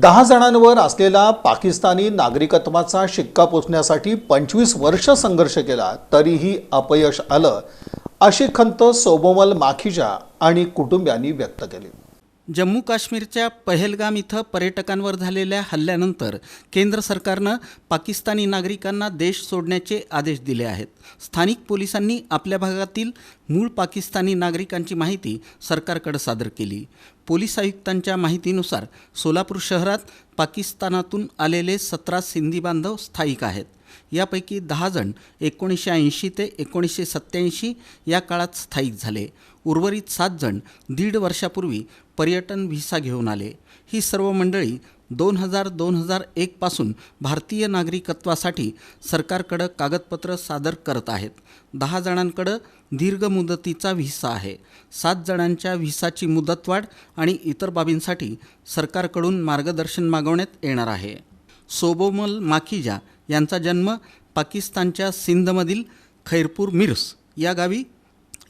दहा जणांवर असलेला पाकिस्तानी नागरिकत्वाचा शिक्का पोचण्यासाठी पंचवीस वर्ष संघर्ष केला तरीही अपयश आलं अशी खंत सोबोमल माखीजा आणि कुटुंबियांनी व्यक्त केली. जम्मू काश्मीरच्या पहलगाम इथं पर्यटकांवर झालेल्या हल्ल्यानंतर केंद्र सरकारनं पाकिस्तानी नागरिकांना देश सोडण्याचे आदेश दिले आहेत. स्थानिक पोलिसांनी आपल्या भागातील मूळ पाकिस्तानी नागरिकांची माहिती सरकारकडे सादर केली. पोलीस आयुक्तांच्या माहितीनुसार सोलापूर शहरात पाकिस्तानातून आलेले सतरा सिंधी बांधव स्थायिक आहेत. यापैकी दहा जण एकोणीसशे ऐंशी ते एकोणीसशे सत्त्याऐंशी या काळात स्थायिक झाले. उर्वरित सात जण दीड वर्षापूर्वी पर्यटन व्हिसा घेऊन आले. ही सर्व मंडळी दोन हजार दोन हजार एकपासून भारतीय नागरिकत्वासाठी सरकारकडं कागदपत्र सादर करत आहेत. दहा जणांकडं दीर्घ मुदतीचा व्हिसा आहे. सात जणांच्या व्हिसाची मुदतवाढ आणि इतर बाबींसाठी सरकारकडून मार्गदर्शन मागवण्यात येणार आहे. सोबोमल माखीजा यांचा जन्म पाकिस्तानच्या सिंधमधील खैरपूर मिर्स या गावी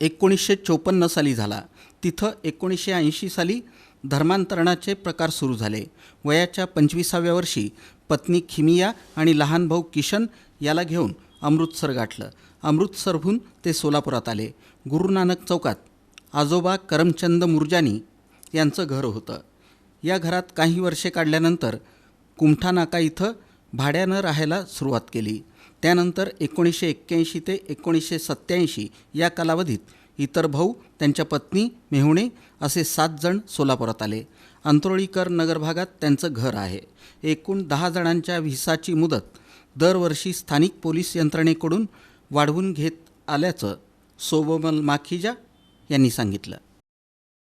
एकोणीसशे चोपन्न साली झाला. तिथं एकोणीसशे ऐंशी साली धर्मांतरणाचे प्रकार सुरू झाले. वयाच्या पंचवीसाव्या वर्षी पत्नी खिमिया आणि लहान भाऊ किशन याला घेऊन अमृतसर गाठलं. अमृतसरहून ते सोलापुरात आले. गुरु नानक चौकात आजोबा करमचंद मुर्जानी यांचं घर होतं. या घरात काही वर्षे काढल्यानंतर कुमठानाका इथं भाड्यानं राहायला सुरुवात केली. त्यानंतर एकोणीसशे एक्क्याऐंशी ते एकोणीसशे सत्त्याऐंशी या कालावधीत इतर भाऊ त्यांच्या पत्नी मेहुणे असे सात जण सोलापुरात आले. अंतरोळीकर नगर भागात त्यांचं घर आहे. एकूण दहा जणांच्या व्हिसाची मुदत दरवर्षी स्थानिक पोलीस यंत्रणेकडून वाढवून घेत आल्याचं सोबमल माखीजा यांनी सांगितलं.